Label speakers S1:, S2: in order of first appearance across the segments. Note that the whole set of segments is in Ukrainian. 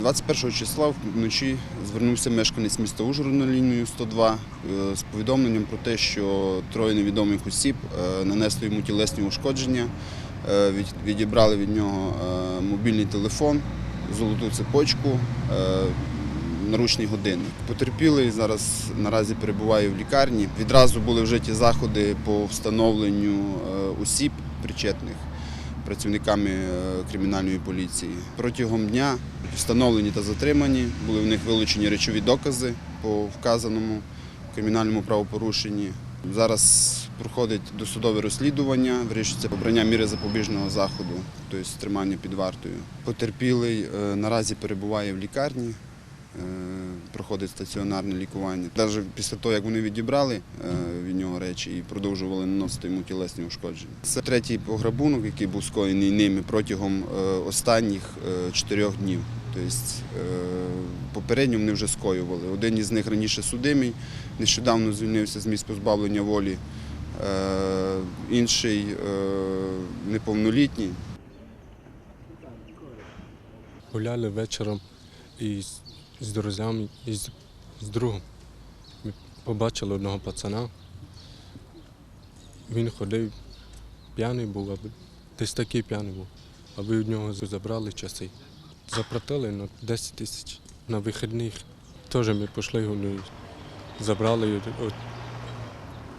S1: 21 числа вночі звернувся мешканець міста Ужгород на лінію 102 е, з повідомленням про те, що троє невідомих осіб е, нанесли йому тілесні ушкодження, е, відібрали від нього мобільний телефон, золоту цепочку, наручний годинник. Потерпілий зараз наразі перебуває в лікарні. Відразу були вжиті заходи по встановленню осіб причетних працівниками е, кримінальної поліції. Протягом дня встановлені та затримані, були в них вилучені речові докази по вказаному кримінальному правопорушенні. Зараз проходить досудове розслідування, вирішується обрання міри запобіжного заходу, тобто тримання під вартою. Потерпілий е, наразі перебуває в лікарні, проходить стаціонарне лікування. Навіть після того, як вони відібрали е, від нього речі і продовжували наносити йому тілесні ушкодження. Це третій пограбунок, який був скоєний ними протягом е, останніх е, чотирьох днів. Тобто е, попередньо вони вже скоювали. Один із них раніше судимий, нещодавно звільнився з місць позбавлення волі. Е, Інший е, неповнолітній.
S2: Гуляли вечором із, з друзями і з, з другом. Ми побачили одного пацана. Він ходив, п'яний був, аби десь такий п'яний був, аби від нього забрали часи. Заплатили на 10 тисяч на вихідних. Теж ми пішли, вони забрали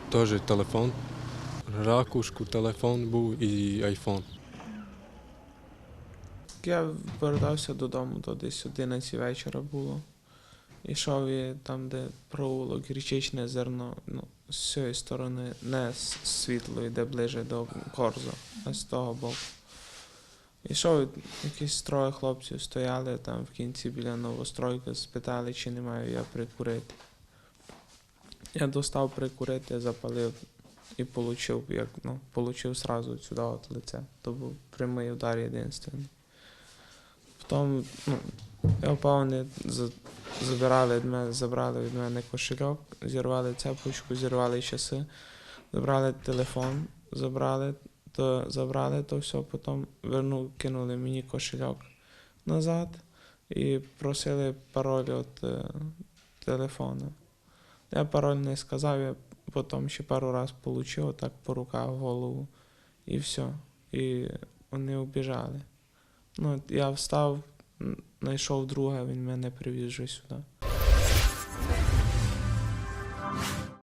S2: теж телефон, ракушку, телефон був і айфон.
S3: Я повертався додому, то десь 11 вечора було. Ішов і там, де провулок, річечне зерно, ну, з цієї сторони не з світлої, де ближе до Корзо, а з того боку. Ішов, якісь троє хлопців стояли там в кінці біля новостройки, спитали, чи не маю я прикурити. Я достав прикурити, запалив і получив, як, ну, получив сразу сюди от лице. То був прямий удар єдинственний. Потім ну, я впав, вони забирали від мене, забрали від мене кошельок, зірвали цепочку, зірвали часи, забрали телефон, забрали, то забрали то все, потім вернув, кинули мені кошельок назад і просили пароль від е, телефону. Я пароль не сказав, я потім ще пару разів отримав по руках голову і все. І вони убіжали. Ну, я встав, знайшов друга, він мене привіз вже сюди.